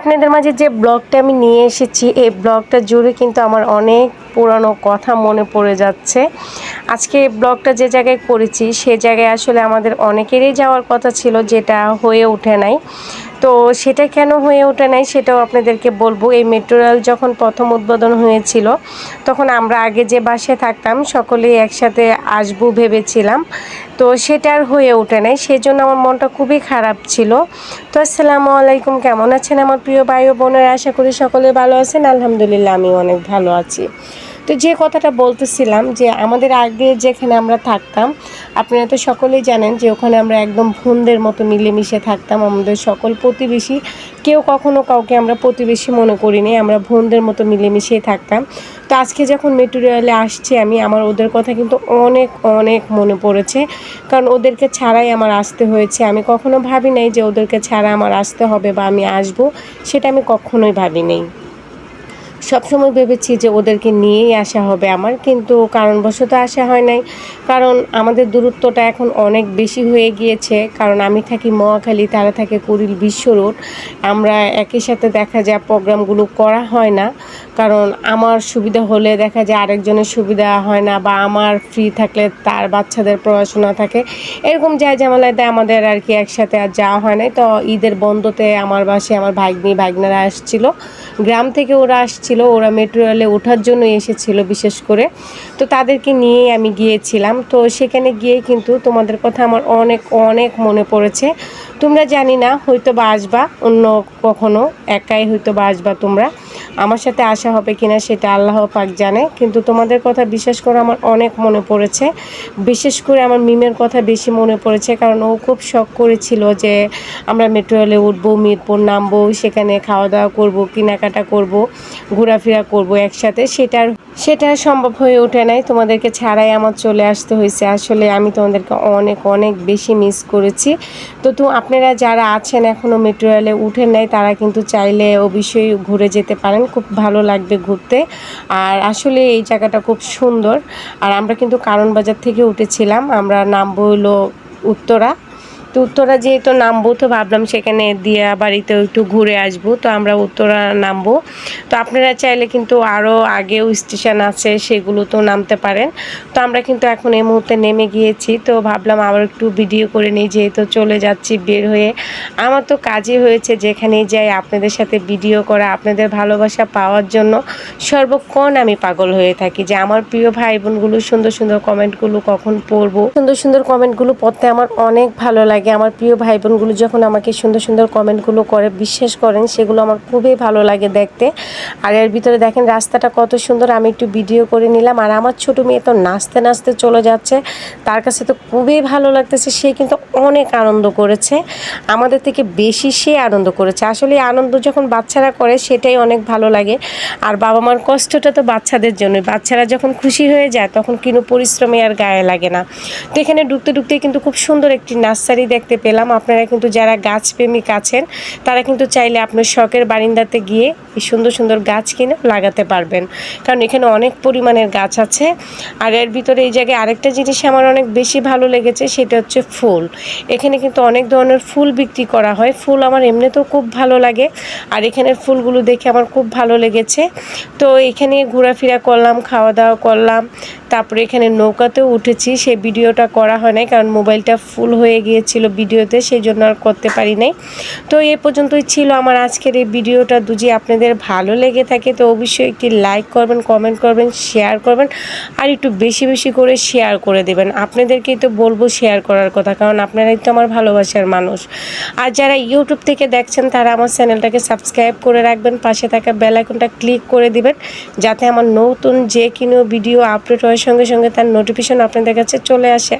আপনাদের মাঝে যে ব্লগটা আমি নিয়ে এসেছি, এই ব্লগটা জুড়ে কিন্তু আমার অনেক পুরানো কথা মনে পড়ে যাচ্ছে। আজকে এই ব্লগটা যে জায়গায় করেছি, সে জায়গায় আসলে আমাদের অনেকেরই যাওয়ার কথা ছিল, যেটা হয়ে ওঠে নাই। তো সেটা কেন হয়ে ওঠে নাই সেটাও আপনাদেরকে বলব। এই মেট্রো রেল যখন প্রথম উদ্বোধন হয়েছিল, তখন আমরা আগে যে বাসে থাকতাম, সকলেই একসাথে আসব ভেবেছিলাম। তো সেটা আর হয়ে ওঠে নাই, সেজন্য আমার মনটা খুবই খারাপ ছিল। তো আসসালামু আলাইকুম, কেমন আছেন আমার প্রিয় ভাই ও বোনেরা? আশা করি সকলে ভালো আছেন। আলহামদুলিল্লাহ, আমি অনেক ভালো আছি। তো যে কথাটা বলতেছিলাম যে আমাদের আগে যেখানে আমরা থাকতাম, আপনারা তো সকলেই জানেন যে ওখানে আমরা একদম ভুনদের মতো মিলেমিশে থাকতাম। আমাদের সকল প্রতিবেশী, কেউ কখনো কাউকে আমরা প্রতিবেশী মনে করিনি, আমরা ভুনদের মতো মিলেমিশেই থাকতাম। তো আজকে যখন মেট্রো রেলে আসছি আমি, আমার ওদের কথা কিন্তু অনেক অনেক মনে পড়েছে। কারণ ওদেরকে ছাড়াই আমার আসতে হয়েছে। আমি কখনো ভাবি নাই যে ওদেরকে ছাড়া আমার আসতে হবে বা আমি আসব, সেটা আমি কখনোই ভাবি নাই সবসময় ভেবেছি যে ওদেরকে নিয়েই আসা হবে আমার, কিন্তু কারণবশত আসা হয় নাই। কারণ আমাদের দূরত্বটা এখন অনেক বেশি হয়ে গিয়েছে। কারণ আমি থাকি মহাখালী, তারা থাকে কুড়িল বিশ্ব রোড। আমরা একই সাথে দেখা যায় প্রোগ্রামগুলো করা হয় না। কারণ আমার সুবিধা হলে দেখা যায় আরেকজনের সুবিধা হয় না বা আমার ফ্রি থাকলে তার বাচ্চাদের পড়াশোনা থাকে। এরকম যায় দেয় আমাদের আর কি একসাথে আর যাওয়া হয় নাই। তো ঈদের বন্ধতে আমার বাসে আমার ভাগ্নি, ভাগ্নারা আসছিল। গ্রাম থেকে ওরা আসছিল। ওরা মেট্রো রেলে ওঠার জন্য এসেছিল বিশেষ করে। তো তাদেরকে নিয়েই আমি গিয়েছিলাম। তো সেখানে গিয়ে কিন্তু তোমাদের কথা আমার অনেক অনেক মনে পড়েছে। তোমরা জানি না হয়তো বা আসবা অন্য কখনো, একাই হয়তো বা আসবা তোমরা। আমার সাথে আসা হবে কিনা সেটা আল্লাহ পাক জানে, কিন্তু তোমাদের কথা বিশেষ করে আমার অনেক মনে পড়েছে। বিশেষ করে আমার মিমের কথা বেশি মনে পড়েছে, কারণ ও খুব শখ করেছিল যে আমরা মেট্রো রেলে উঠবো, মিরপুর নামবো, সেখানে খাওয়া দাওয়া করব, কেনাকাটা করব, ঘোরাফেরা করব একসাথে। সেটার সেটা সম্ভব হয়ে ওঠে নাই। তোমাদেরকে ছাড়াই আমার চলে আসতে হয়েছে। আসলে আমি তোমাদেরকে অনেক অনেক বেশি মিস করেছি। তো তো আপনারা যারা আছেন এখনও মেট্রো রেলে উঠেন নাই, তারা কিন্তু চাইলে অবশ্যই ঘুরে যেতে পারেন খুব ভালো লাগবে ঘুরতে। আর আসলে এই জায়গাটা খুব সুন্দর। আর আমরা কিন্তু কারণ বাজার থেকে উঠেছিলাম। আমরা নামবো হলো উত্তরা। তো উত্তরা যেহেতু নামবো, তো ভাবলাম সেখানে দিয়া বাড়িতে একটু ঘুরে আসব, তো আমরা উত্তরা নামবো। তো আপনারা চাইলে কিন্তু আরও আগেও স্টেশন আছে সেগুলো তো নামতে পারেন। তো আমরা কিন্তু এখন এই মুহূর্তে নেমে গিয়েছি, তো ভাবলাম আবার একটু ভিডিও করে নিই, যেহেতু চলে যাচ্ছি বের হয়ে। আমার তো কাজই হয়েছে যেখানেই যাই, আপনাদের সাথে ভিডিও করা, আপনাদের ভালোবাসা পাওয়ার জন্য সর্বক্ষণ আমি পাগল হয়ে থাকি যে আমার প্রিয় ভাই বোনগুলো সুন্দর সুন্দর কমেন্টগুলো কখন পড়ব। সুন্দর সুন্দর কমেন্টগুলো পড়তে আমার অনেক ভালো লাগে। আমার প্রিয় ভাই বোনগুলো যখন আমাকে সুন্দর সুন্দর কমেন্টগুলো করে, বিশ্বাস করেন, সেগুলো আমার খুবই ভালো লাগে দেখতে। আর এর ভিতরে দেখেন রাস্তাটা কত সুন্দর, আমি একটু ভিডিও করে নিলাম। আর আমার ছোট মেয়ে তো নাচতে নাচতে চলে যাচ্ছে। তার কাছে তো খুবই ভালো লাগতেছে, সে কিন্তু অনেক আনন্দ করেছে। আমাদের থেকে বেশি সে আনন্দ করেছে। আসলে আনন্দ যখন বাচ্চারা করে, সেটাই অনেক ভালো লাগে। আর বাবা মার কষ্টটা তো বাচ্চাদের জন্য। বাচ্চারা যখন খুশি হয়ে যায়, তখন কিন্তু পরিশ্রমে আর গায়ে লাগে না। তো এখানে ঢুকতে ঢুকতে কিন্তু খুব সুন্দর একটি নার্সারি দেখতে পেলাম। আপনারা কিন্তু যারা গাছপ্রেমিক আছেন, তারা কিন্তু চাইলে আপনার শখের বারিন্দাতে গিয়ে এই সুন্দর সুন্দর গাছ কিনে লাগাতে পারবেন। কারণ এখানে অনেক পরিমাণের গাছ আছে। আর এর ভিতরে এই জায়গায় আরেকটা জিনিস আমার অনেক বেশি ভালো লেগেছে, সেটা হচ্ছে ফুল। এখানে কিন্তু অনেক ধরনের ফুল বিক্রি করা হয়। ফুল আমার এমনিতেও খুব ভালো লাগে। আর এখানের ফুলগুলো দেখে আমার খুব ভালো লেগেছে। তো এখানে ঘোরাফেরা করলাম, খাওয়া দাওয়া করলাম। তারপরে এখানে নৌকাতেও উঠেছি। সেই ভিডিওটা করা হয় নাই কারণ মোবাইলটা ফুল হয়ে গিয়েছিল ভিডিওতে সেই জন্য আর করতে পারি নাই। তো এ পর্যন্তই ছিল আমার আজকের এই ভিডিওটা। দুজি, আপনাদের ভালো লেগে থাকে তো অবশ্যই একটি লাইক করবেন কমেন্ট করবেন শেয়ার করবেন, আর একটু বেশি বেশি করে শেয়ার করে দেবেন। আপনাদেরকেই তো বলব শেয়ার করার কথা, কারণ আপনারাই তো আমার ভালোবাসার মানুষ। আর যারা ইউটিউব থেকে দেখছেন, তারা আমার চ্যানেলটাকে সাবস্ক্রাইব করে রাখবেন। পাশে থাকা বেল আইকনটা ক্লিক করে দিবেন, যাতে আমার নতুন যে কিনো ভিডিও আপলোড হওয়ার সঙ্গে সঙ্গে তার নোটিফিকেশন আপনাদের কাছে চলে আসে।